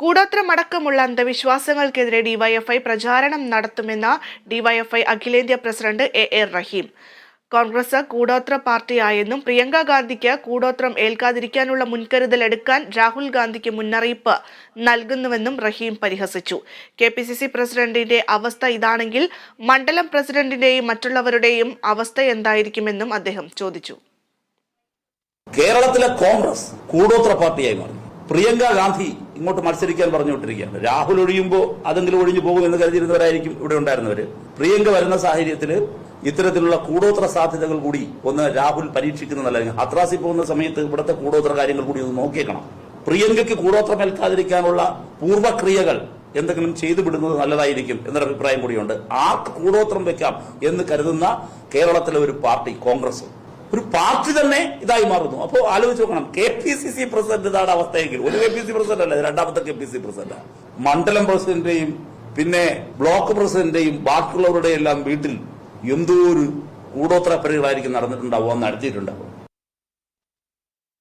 കൂടോത്രമടക്കമുള്ള അന്ധവിശ്വാസങ്ങൾക്കെതിരെ DYFI പ്രചാരണം നടത്തുമെന്ന് DYFI അഖിലേന്ത്യാ president A A Rahim. Congress കൂടോത്ര പാർട്ടിയായെന്നും പ്രിയങ്ക ഗാന്ധിക്ക് കൂടോത്രം ഏൽക്കാതിരിക്കാനുള്ള മുൻകരുതൽ എടുക്കാൻ രാഹുൽ ഗാന്ധിക്ക് മുന്നറിയിപ്പ് നൽകുന്നുവെന്നും റഹീം പരിഹസിച്ചു. കെ പി സി സി പ്രസിഡന്റിന്റെ അവസ്ഥ ഇതാണെങ്കിൽ മണ്ഡലം പ്രസിഡന്റിന്റെയും മറ്റുള്ളവരുടെയും അവസ്ഥ എന്തായിരിക്കുമെന്നും അദ്ദേഹം ചോദിച്ചു. കേരളത്തിലെ കോൺഗ്രസ് കൂടോത്ര പാർട്ടിയായി മാറി. പ്രിയങ്ക ഗാന്ധി ഇങ്ങോട്ട് മത്സരിക്കാൻ പറഞ്ഞുകൊണ്ടിരിക്കുകയാണ്. രാഹുൽ ഒഴിയുമ്പോൾ അതെങ്കിലും ഒഴിഞ്ഞു പോകും എന്ന് കരുതിയിരുന്നവരായിരിക്കും ഇവിടെ ഉണ്ടായിരുന്നവർ പ്രിയങ്ക വരുന്ന സാഹചര്യത്തിൽ ഇത്തരത്തിലുള്ള കൂടോത്ര സാധ്യതകൾ കൂടി ഒന്ന് രാഹുൽ പരീക്ഷിക്കുന്നതല്ല ഹത്രാസിൽ പോകുന്ന സമയത്ത് ഇവിടുത്തെ കൂടോത്ര കാര്യങ്ങൾ കൂടി ഒന്ന് നോക്കിയേക്കണം. പ്രിയങ്കയ്ക്ക് കൂടോത്രം ഏൽക്കാതിരിക്കാനുള്ള പൂർവക്രിയകൾ എന്തെങ്കിലും ചെയ്തു വിടുന്നത് നല്ലതായിരിക്കും എന്നൊരു അഭിപ്രായം കൂടിയുണ്ട്. ആ കൂടോത്രം വെക്കാം എന്ന് കരുതുന്ന കേരളത്തിലെ ഒരു പാർട്ടി കോൺഗ്രസ്. ഒരു പാർട്ടി തന്നെ ഇതായി മാറുന്നു. അപ്പോൾ ആലോചിച്ച് നോക്കണം. K P C C president ഇതാണ് അവസ്ഥയെങ്കിൽ. ഒരു കെ പി സി പ്രസിഡന്റ് അല്ല രണ്ടാമത്തെ കെ പി സി പ്രസിഡന്റ്. മണ്ഡലം പ്രസിഡന്റിന്റെയും പിന്നെ ബ്ലോക്ക് പ്രസിഡന്റിന്റെയും ബാക്കിയുള്ളവരുടെ എല്ലാം വീട്ടിൽ എന്തോ ഒരു കൂടോത്ര പരികളായിരിക്കും നടന്നിട്ടുണ്ടാവുക നടത്തിയിട്ടുണ്ടാവും